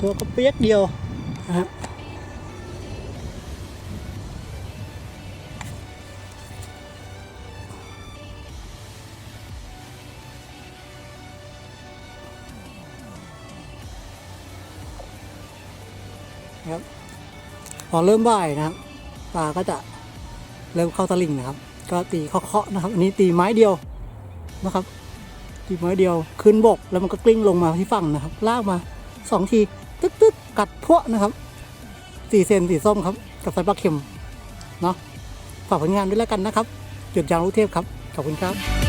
ตัวก็เปียกเดียวนะครับพอเริ่มบ่ายนะครับปลาก็จะเริ่มเข้าตะลิ่งนะครับ ก็ตีเคาะๆนะครับ อันนี้ตีไม้เดียวนะครับตีไม้เดียวขึ้นบกแล้วมันก็กลิ้งลงมาที่ฝั่งนะครับ ลากมาสองที ตึ๊ดตึ๊ดกัดพวนะครับสี่เซนสีส้มครับ กับไฟปลาเข็มเนาะฝากผลงานด้วยแล้วกันนะครับจุดยางลูกเทพครับ ขอบคุณครับ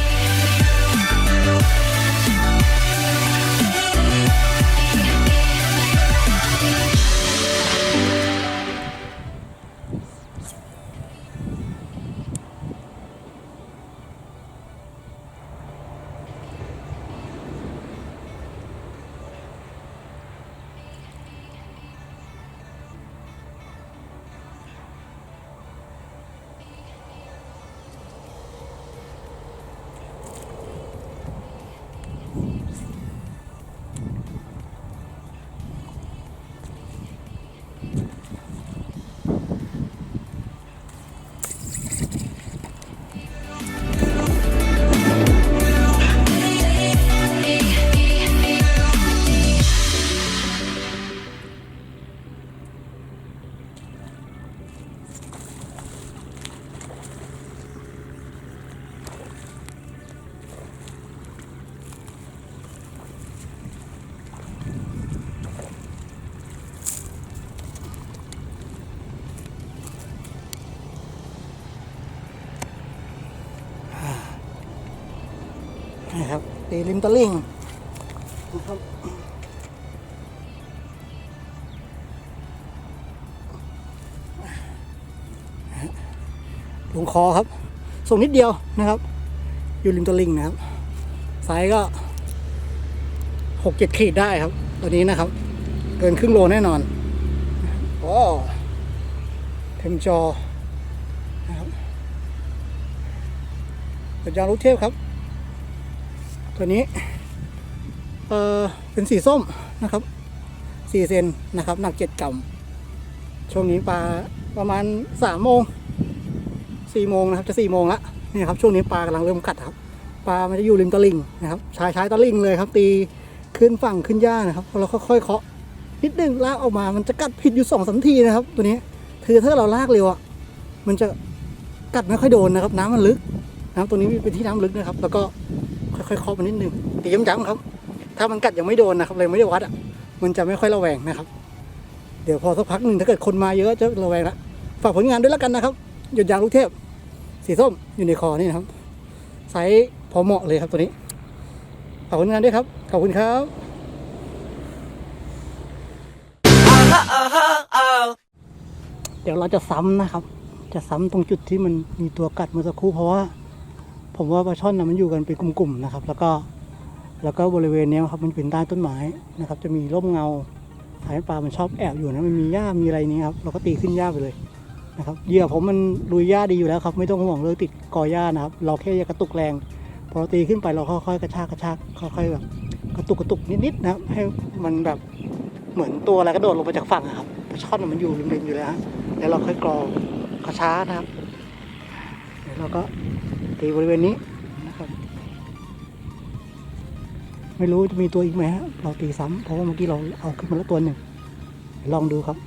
ตีริมตะลิ่งนะครับลงคอครับ ส่งนิดเดียวนะครับ อยู่ริมตะลิ่งนะครับไซส์ก็หกเจ็ดขีดได้ครับตัวนี้นะครับ เกินครึ่งโลแน่นอนโอ้เทมจอนะครับเป็นยางลูกเทพครับ ตัวนี้เออเป็นสีส้มนะครับสี่เซนนะครับหนักเจ็ดกรัมช่วงนี้ปลาประมาณสามโมงสี่โมงนะครับจะสี่โมงละนี่ครับช่วงนี้ปลากำลังเริ่มกัดครับปลามันจะอยู่ริมตลิ่งนะครับชายชายตลิ่งเลยครับ ตีขึ้นฝั่งขึ้นย่านะครับเราค่อยๆเคาะนิดนึงลากออกมามันจะกัดผิดอยู่สองสามทีนะครับ ตัวนี้คือถ้าเราลากเร็วอะมันจะกัดไม่ค่อยโดนนะครับ น้ำมันลึกนะครับตัวนี้เป็นที่น้ำลึกนะครับ แล้วก็ ค่อยๆเคาะมันนิดนึงตีย้ำๆครับ ถ้ามันกัดยังไม่โดนนะครับเลยไม่ได้วัดอะมันจะไม่ค่อยระแวงนะครับ เดี๋ยวพอสักพักหนึ่งถ้าเกิดคนมาเยอะจะระแวงละฝากผลงานด้วยแล้วกันนะครับหยดยางลูกเทพ สีส้มอยู่ในคอนี่นะครับไซส์พอเหมาะเลยครับตัวนี้ฝากผลงานด้วยครับขอบคุณครับเดี๋ยวเราจะซ้ำนะครับ จะซ้ำตรงจุดที่มันมีตัวกัดเมื่อสักครู่เพราะว่า ผมว่าปลาช่อนนะมันอยู่กันเป็นกลุ่มๆนะครับ แล้วก็แล้วก็บริเวณนี้ครับมันเป็นใต้ต้นไม้นะครับ จะมีร่มเงาทำให้ปลามันชอบแอบอยู่นะมันมีหญ้ามีอะไรนี้ครับเราก็ตีขึ้นหญ้าไปเลยนะครับเหยื่อผมมันลุยหญ้าดีอยู่แล้วครับ ไม่ต้องห่วงเรื่องติดกอหญ้านะครับ เราแค่อย่ากระตุกแรง พอเราตีขึ้นไปเราค่อยๆกระชากกระชากค่อยๆแบบกระตุกกระตุกนิดๆนะให้มันแบบเหมือนตัวอะไรกระโดดลงมาจากฝั่งอะครับปลาช่อนมันอยู่ริมๆอยู่แล้วแล้วเราค่อยกรองกระช้านะครับเดี๋ยวเราก็ ตีบริเวณนี้นะครับ ไม่รู้จะมีตัวอีกไหมฮะเราตีซ้ำเพราะว่าเมื่อกี้เราเอาขึ้นมาแล้วตัวหนึ่งลองดูครับ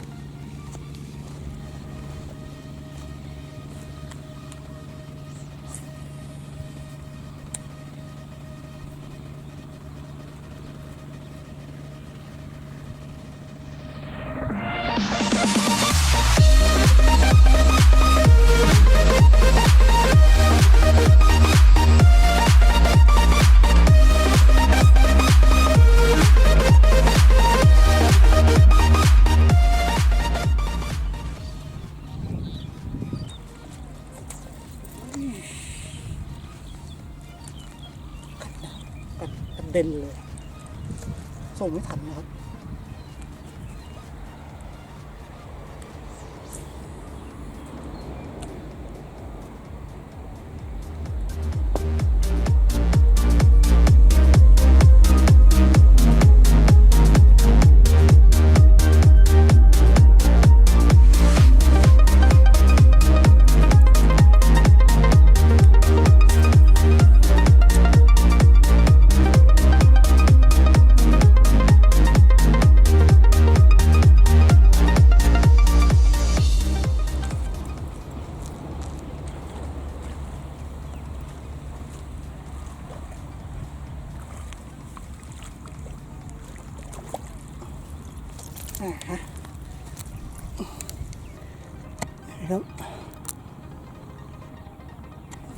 ไม่ทันนะ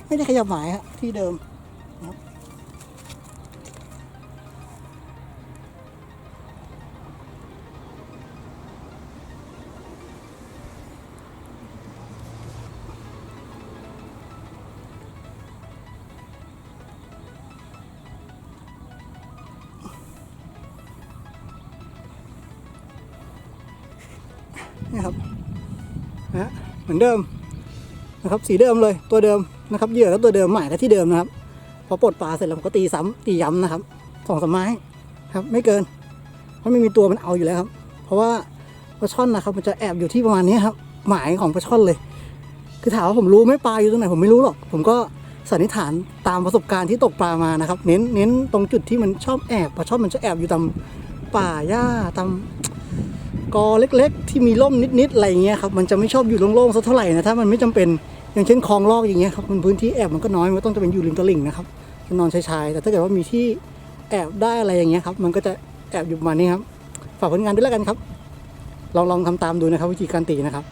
ไม่ได้ขยับหมายฮะที่เดิมนะครับนี่ครับนะเหมือนเดิมนะครับสีเดิมเลยตัวเดิม นะครับเหยื่อก็ตัวเดิมหมายก็ที่เดิมนะครับ พอปลดปลาเสร็จแล้วผมก็ตีซ้ำตีย้ำนะครับสองสามไม้ครับ ไม่เกิน เพราะไม่มีตัวมันเอาอยู่แล้วครับ เพราะว่าปลาช่อนนะครับ มันจะแอบอยู่ที่ประมาณนี้ครับ หมายของปลาช่อนเลย คือถามว่าผมรู้ไหม่ปลาอยู่ตรงไหนผมไม่รู้หรอก ผมก็สันนิษฐานตามประสบการณ์ที่ตกปลามานะครับ เน้นเน้นตรงจุดที่มันชอบแอบปลาช่อนมันจะแอบอยู่ตามป่าหญ้าตามกอเล็ก ๆ ที่มีร่มนิดๆอะไรเงี้ยครับมันจะไม่ชอบอยู่โล่งๆสักเท่าไหร่นะถ้ามันไม่จำเป็น อย่างเช่นคลองลอกอย่างเงี้ยครับมันพื้นที่แอบมันก็น้อยมันต้องจะเป็นอยู่ริมตลิ่งนะครับจะนอนชายๆแต่ถ้าเกิดว่ามีที่แอบได้อะไรอย่างเงี้ยครับมันก็จะแอบอยู่ประมาณนี้ครับฝากผลงานด้วยแล้วกันครับ ลองลองทำตามดูนะครับ วิธีการตีนะครับ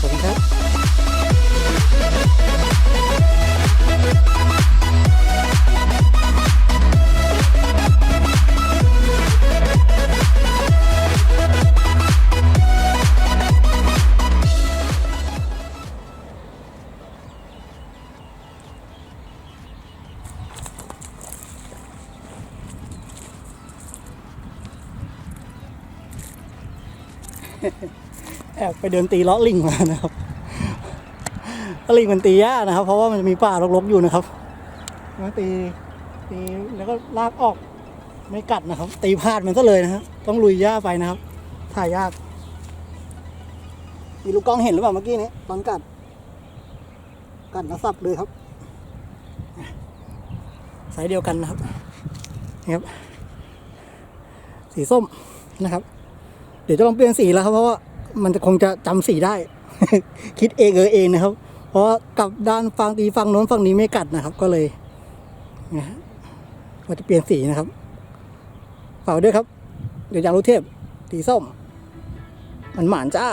ขอบคุณครับ แอบไปเดินตีเล้อลิงมานะครับลิงมันตียากนะครับ เพราะว่ามันจะมีป่ารกๆอยู่นะครับตีตีแล้วก็ลากออกไม่กัดนะครับ ตีพลาดมันก็เลยนะฮะต้องลุยหญ้าไปนะครับ ถ่ายยาก มีลูกกล้องเห็นหรือเปล่าเมื่อกี้นี้ตอนกัด กัดแล้วสับเลยครับสายเดียวกันนะครับนี่ครับ สีส้มนะครับ เดี๋ยวจะลองเปลี่ยนสีแล้วครับเพราะว่ามันจะคงจะจำสีได้ คิดเองเออเองนะครับ เพราะกับด้านฝั่งตีฝั่งโน้นฝั่งนี้ไม่กัดนะครับ ก็เลยนะฮะก็จะเปลี่ยนสีนะครับฝากไว้ด้วยครับ เดี๋ยวยางรุเทพสีส้มมันหมานจ้า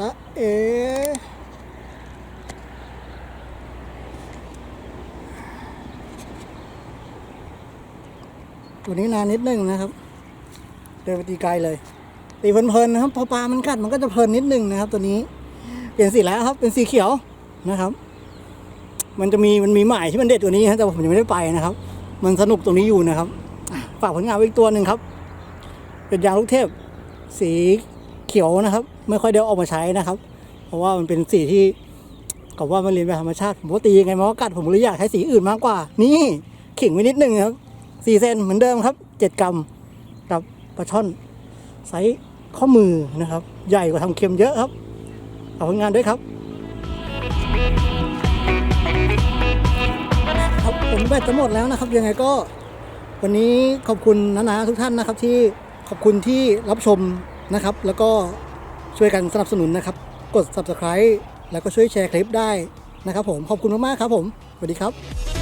ตะเอตัวนี้นานนิดนึงนะครับ เดินไปตีไกลเลย ตีเพลินๆนะครับ พอปลามันกัดมันก็จะเพลินนิดนึงนะครับ ตัวนี้ เปลี่ยนสีแล้วครับ เป็นสีเขียวนะครับ มันจะมีมันมีหมายที่มันเด็ดกว่านี้ฮะแต่ผมยังไม่ได้ไปนะครับ มันสนุกตรงนี้อยู่นะครับ ฝากผลงานไว้อีกตัวหนึ่งครับ เป็นยางลูกเทพสี เขียวนะครับ ไม่ค่อยเดี๋ยวออกมาใช้นะครับ เพราะว่ามันเป็นสีที่กับว่ามันเรียนแบบธรรมชาติผมก็ตียังไงมันก็กัดผมเลยอยากใช้สีอื่นมากกว่า นี่ขิงไว้นิดนึงครับสี่เซนเหมือนเดิมครับเจ็ดกรัมกับปลาช่อนไซส์ข้อมือนะครับ ใหญ่กว่าทำเค็มเยอะครับ เอาผลงานด้วยครับครับผมแบตจะหมดแล้วนะครับ ยังไงก็ วันนี้ขอบคุณนาๆทุกท่านนะครับ ที่ขอบคุณที่รับชม นะครับ แล้วก็ช่วยกันสนับสนุนนะครับ กด subscribe แล้วก็ช่วยแชร์คลิปได้นะครับผม ขอบคุณมากๆครับผม สวัสดีครับ